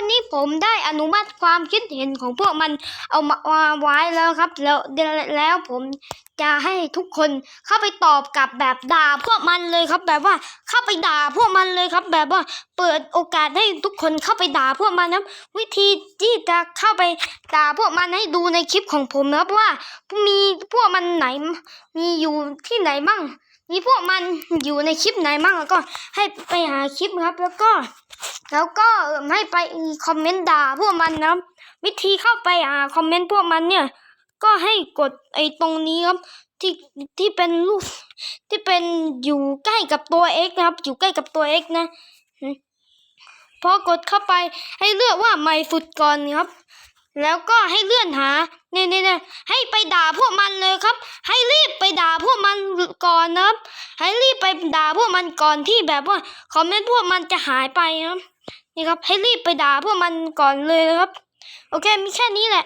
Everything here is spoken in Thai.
วันนี้ผมได้อนุมัติความคิดเห็นของพวกมันเอามามาไว้แล้วครับ แล้วแล้วผมจะให้ทุกคนเข้าไปตอบกลับแบบด่าพวกมันเลยครับ แบบว่าเข้าไปด่าพวกมันเลยครับ แบบว่าเปิดโอกาสให้ทุกคนเข้าไปด่าพวกมันนะครับ วิธีที่จะเข้าไปด่าพวกมันให้ดูในคลิปของผมนะครับว่ามีพวกมันไหนมีอยู่ที่ไหนบ้างมีพวกมันอยู่ในคลิปไหนบ้างแล้วก็ให้ไปหาคลิปครับแล้วก็ แล้วก็ให้ไปคอมเมนต์ด่าพวกมันนะครับ วิธีเข้าไปอ่าคอมเมนต์พวกมันเนี่ย ก็ให้กดไอ้ตรงนี้ครับที่ที่เป็นรูปที่เป็นอยู่ใกล้กับตัว X นะครับ อยู่ใกล้กับตัว X นะพอกดเข้าไปให้เลือกว่าไม่ฟุตก่อนครับ แล้วก็ให้เลื่อนหาเน่เนี่ยเนี่ยให้ไปด่าพวกมันเลยครับ ให้รีบไปด่าพวกมันก่อนนะครับ ให้รีบไปด่าพวกมันก่อนที่แบบว่าคอมเมนต์พวกมันจะหายไปนะครับนี่ครับให้รีบไปด่าพวกมันก่อนเลยนะครับ โอเคมีแค่นี้แหละ